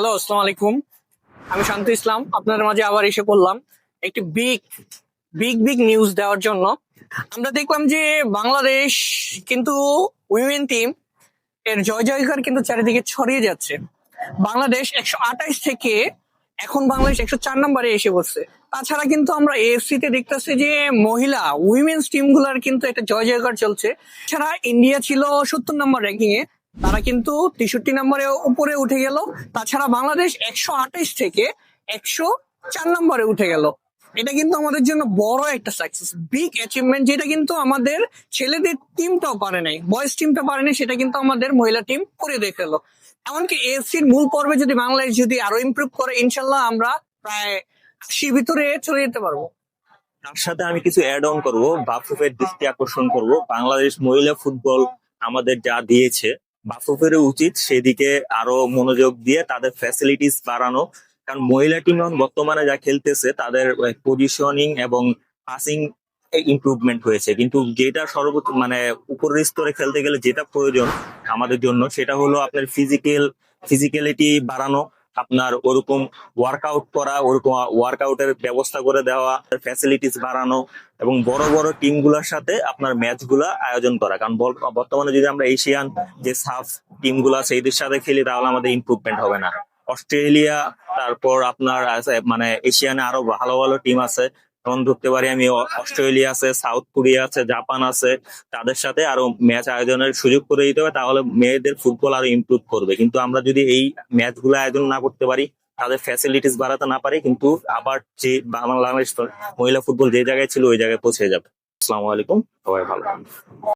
Hello, আসসালামু আলাইকুম। আমি শান্ত ইসলাম, আপনাদের মাঝে আবার এসে পড়লাম একটি বিগ বিগ বিগ নিউজ দেওয়ার জন্য। আমরা দেখলাম যে বাংলাদেশ কিন্তু উইমেন টিম এর জয় জয়কার কিন্তু চারিদিকে ছড়িয়ে যাচ্ছে। বাংলাদেশ একশো থেকে এখন বাংলাদেশ একশো চার নম্বরে এসে বসছে তাছাড়া কিন্তু আমরা এএফসি তে দেখতেছি যে মহিলা উইমেন্স টিমগুলার কিন্তু একটা জয় জয়কার চলছে। এছাড়া ইন্ডিয়া ছিল সত্তর নম্বর র্যাঙ্কিং এ তারা কিন্তু তেষট্টি নম্বরে উপরে উঠে গেল। তাছাড়া বাংলাদেশ একশো থেকে একশো চার নম্বরে উঠে গেল। এটা কিন্তু আমাদের জন্য বড় একটা সাকসেস বিগ অ্যাচিভমেন্ট যেটা কিন্তু আমাদের ছেলেদের টিমটাও পারে নাই বয়েজ টিমটা পারেনি সেটা কিন্তু আমাদের মহিলা টিম করে দেখাল এমনকি এফসির মূল পর্বে যদি বাংলাদেশ যদি আরও ইমপ্রুভ করে, ইনশাল্লাহ আমরা প্রায় আশির ভিতরে চলে যেতে পারব। তার সাথে আমি কিছু অ্যাড অন করব, বাফুফের দৃষ্টি আকর্ষণ করব। বাংলাদেশ মহিলা ফুটবল আমাদের যা দিয়েছে বাফুফের উচিত সেদিকে আরও মনোযোগ দিয়ে তাদের ফ্যাসিলিটিস বাড়ানো। কারণ মহিলা টিম এখন বর্তমানে যা খেলতেছে, তাদের পজিশনিং এবং পাসিং ইমপ্রুভমেন্ট হয়েছে। কিন্তু যেটা সর্বোচ্চ মানে উপরের স্তরে খেলতে গেলে যেটা প্রয়োজন আমাদের জন্য, সেটা হলো আপনার ফিজিক্যাল ফিজিক্যালিটি বাড়ানো। আপনার ওরকম ওয়ার্কআউট করা, ওরকম ওয়ার্কআউটের ব্যবস্থা করে দেওয়া ফ্যাসিলিটিস বাড়ানো এবং বড় বড় টিমগুলোর সাথে আপনার ম্যাচগুলা আয়োজন করা। কারণ বর্তমানে যদি আমরা এশিয়ান যে সাফ টিমগুলো আছে, এদের সাথে খেলি তাহলে আমাদের ইম্প্রুভমেন্ট হবে না। অস্ট্রেলিয়া, তারপর আপনার মানে এশিয়ানে আরও ভালো ভালো টিম আছে। যেমন ধরতে পারি আমি অস্ট্রেলিয়া আছে, সাউথ কোরিয়া আছে, জাপান আছে, তাদের সাথে আরও ম্যাচ আয়োজনের সুযোগ করে দিতে হবে, তাহলে মেয়েদের ফুটবল আরও ইমপ্রুভ করবে কিন্তু আমরা যদি এই ম্যাচ ম্যাচগুলো আয়োজন না করতে পারি, তাদের ফ্যাসিলিটিস বাড়াতে না পারি, কিন্তু আবার যে বাংলাদেশ মহিলা ফুটবল যে জায়গায় ছিল, ওই জায়গায় পৌঁছে যাবে আসসালামু আলাইকুম, সবাই ভালো।